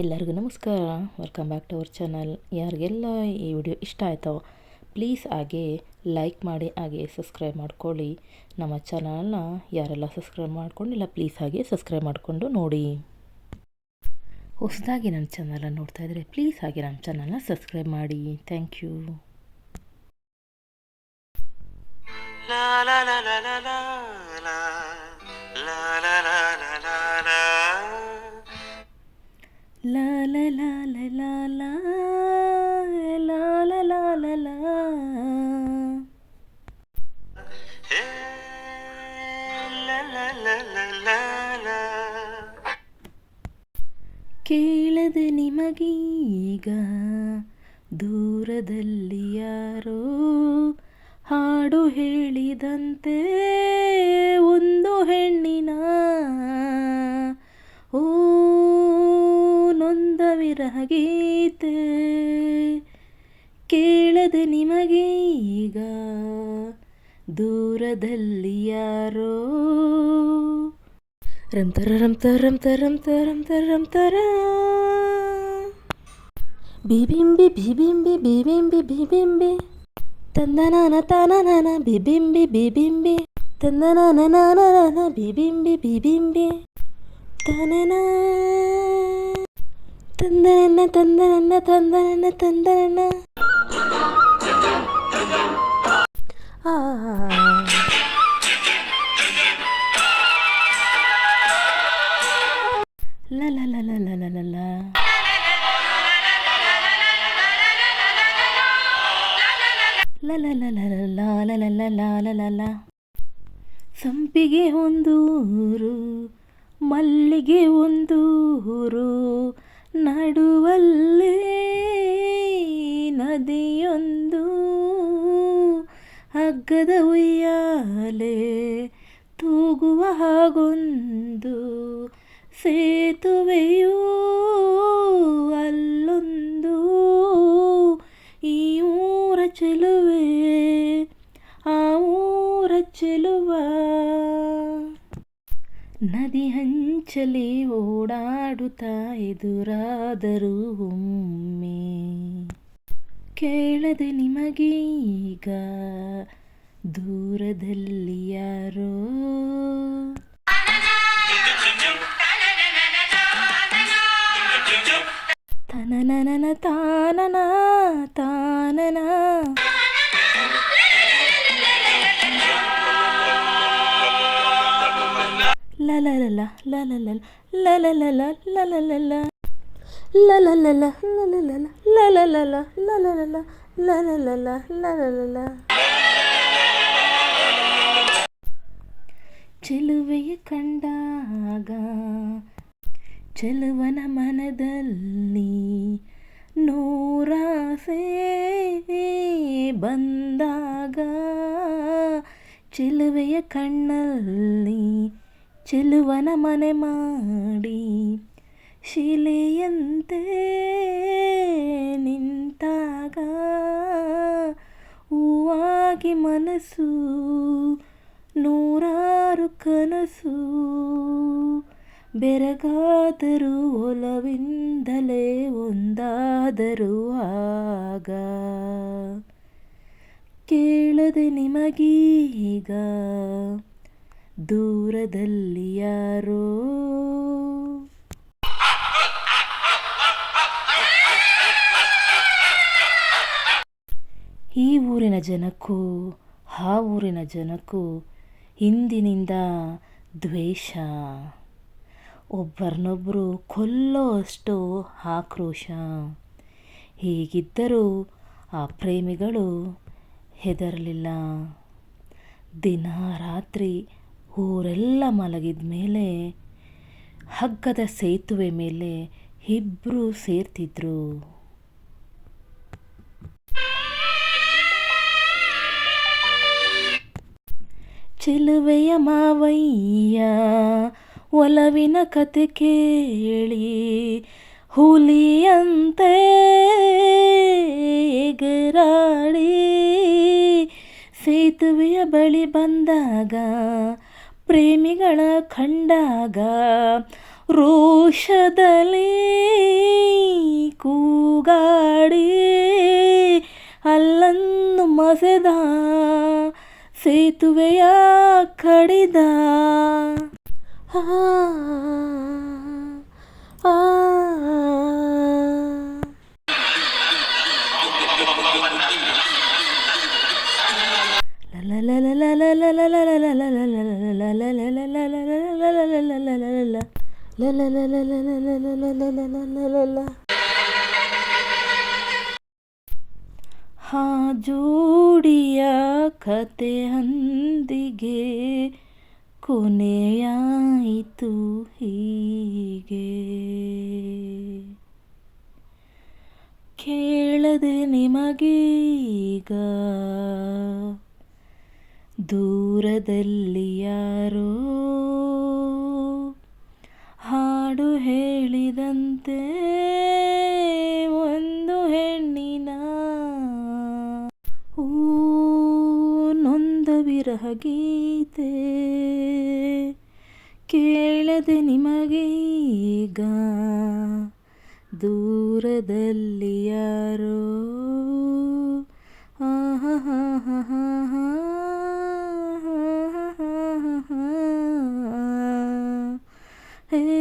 ಎಲ್ಲರಿಗೂ ನಮಸ್ಕಾರ. Welcome back to our channel ಯಾರಿಗೆಲ್ಲ ಈ ವಿಡಿಯೋ ಇಷ್ಟ ಆಯಿತೋ ಪ್ಲೀಸ್ ಹಾಗೆ ಲೈಕ್ ಮಾಡಿ, ಹಾಗೆ ಸಬ್ಸ್ಕ್ರೈಬ್ ಮಾಡ್ಕೊಳ್ಳಿ. ನಮ್ಮ ಚಾನಲ್ನ ಯಾರೆಲ್ಲ ಸಬ್ಸ್ಕ್ರೈಬ್ ಮಾಡ್ಕೊಂಡಿಲ್ಲ ಪ್ಲೀಸ್ ಹಾಗೆ ಸಬ್ಸ್ಕ್ರೈಬ್ ಮಾಡಿಕೊಂಡು ನೋಡಿ. ಹೊಸದಾಗಿ ನನ್ನ ಚಾನಲನ್ನು ನೋಡ್ತಾ ಇದ್ದರೆ ಪ್ಲೀಸ್ ಹಾಗೆ ನಮ್ಮ ಚಾನಲ್ನ ಸಬ್ಸ್ಕ್ರೈಬ್ ಮಾಡಿ. ಥ್ಯಾಂಕ್ ಯು ಲಾ la. ಕೇಳದೆ ನಿಮಗೀಗ ದೂರದಲ್ಲಿ ಯಾರೋ ಹಾಡು ಹೇಳಿದಂತೆ ಒಂದು ಹೆಣ್ಣಿನ ಓ ನೊಂದ ವಿರಹ ಗೀತೆ ಕೇಳದೆ ನಿಮಗೀಗ ದೂರದಲ್ಲಿ ಯಾರೋ. ರಂ ತರ, ರಂ ತರಂ ತರಂ ತರಂ ತರಂ ತರ. ಬಿಬಿಂಬಿ ಬಿಬಿಂಬಿ ತಂದನಾನ ತಾನನಾನ ಬಿಬಿಂಬಿ ಬಿಬಿಂಬಿ ತಂದನಾನ ನಾನನಾನ ಬಿಬಿಂಬಿ ಬಿಬಿಂಬಿ ತನನ ತಂದನನ್ನ ತಂದನನ್ನ ತಂದನನ್ನ ತಂದನನ್ನ ಆ La la la la la la la la. La la. ಸಂಪಿಗೆ ಒಂದು ಊರು ಮಲ್ಲಿಗೆ ಒಂದು ಊರು ನಡುವಲ್ಲೇ ನದಿಯೊಂದು ಹಗ್ಗದ ಉಯ್ಯಾಲೆ ತೂಗುವ ಹಾಗೊಂದು ಸೇತುವೆಯೂ ಅಲ್ಲೊಂದು ಈ ಊರ ಚೆಲುವೆ ಆ ಊರ ಚೆಲುವ. ನದಿ ಹಂಚಲಿ ಓಡಾಡುತ್ತಾ ಎದುರಾದರೂ ಒಮ್ಮೆ. ಕೇಳದೆ ನಿಮಗೀಗ ದೂರದಲ್ಲಿ ಯಾರೋ. ತನನನ ತಾನನ ತಾನನ. ಲ ಲ ಲಲಲಲ ಲಲಲಲ ಲಲಲಲ ಲ ಲಲಲಲ ಲಲಲಲ ಲಲಲಲ ಲಲಲಲ ಚೆಲುವೆಯ ಕಂಡಾಗ ಚೆಲುವನ ಮನದಲ್ಲಿ ನೂರಾಸೆ ಬಂದಾಗ ಚೆಲುವೆಯ ಕಣ್ಣಲ್ಲಿ ಚೆಲುವನ ಮನೆ ಮಾಡಿ, ಶಿಲೆಯಂತೆ ನಿಂತಾಗ ಹೂವಾಗಿ ಮನಸ್ಸು, ನೂರಾರು ಕನಸು. ಬೆರಗಾದರೂ ಒಲವಿಂದಲೇ ಒಂದಾದರೂ ಆಗ. ಕೇಳದೆ ನಿಮಗೀಗ ದೂರದಲ್ಲಿ ಯಾರೋ ಈ ಊರಿನ ಜನಕ್ಕೂ, ಆ ಊರಿನ ಜನಕ್ಕೂ ಹಿಂದಿನಿಂದ ದ್ವೇಷ. ಒಬ್ಬರನ್ನೊಬ್ಬರು ಕೊಲ್ಲೋ ಅಷ್ಟು ಆಕ್ರೋಶ. ಹೀಗಿದ್ದರೂ ಆ ಪ್ರೇಮಿಗಳು ಹೆದರಲಿಲ್ಲ. ದಿನ ರಾತ್ರಿ ಊರೆಲ್ಲ ಮಲಗಿದ ಮೇಲೆ ಹಗ್ಗದ ಸೇತುವೆ ಮೇಲೆ ಇಬ್ಬರು ಸೇರ್ತಿದ್ರು. ಚೆಲುವೆಯ ಮಾವಯ್ಯ ಒಲವಿನ ಕತೆ ಕೇಳಿ ಹುಲಿಯಂತೆ ಎಗರಾಡಿ ಸೇತುವೆಯ ಬಳಿ ಬಂದಾಗ ಪ್ರೇಮಿಗಳ ಕಂಡಾಗ ರೋಷದಲ್ಲಿ ಕೂಗಾಡಿ ಅಲ್ಲನ್ನು ಮಸೆದ ಸೇತುವೆಯ ಕಡಿದ. ಆ, ಆ, ಹಾ ಜೋಡಿಯ ಕತೆ ಹಂದಿಗೆ ಕೊನೆಯಾಯಿತು ಹೀಗೆ. ಕೇಳದೆ ನಿಮಗೀಗ ದೂರದಲ್ಲಿ ಯಾರೋ ಹಾಡು ಹೇಳಿದಂತೆ ಒಂದು ಹೆಣ್ಣಿನ ಓ ನೊಂದ ವಿರಹ ಗೀತೆ ಕೇಳದೆ ನಿಮಗೀಗ ದೂರದಲ್ಲಿ ಯಾರೋ. ಆಹಾ ಹಾ ಹಾ ಹಾ Hey.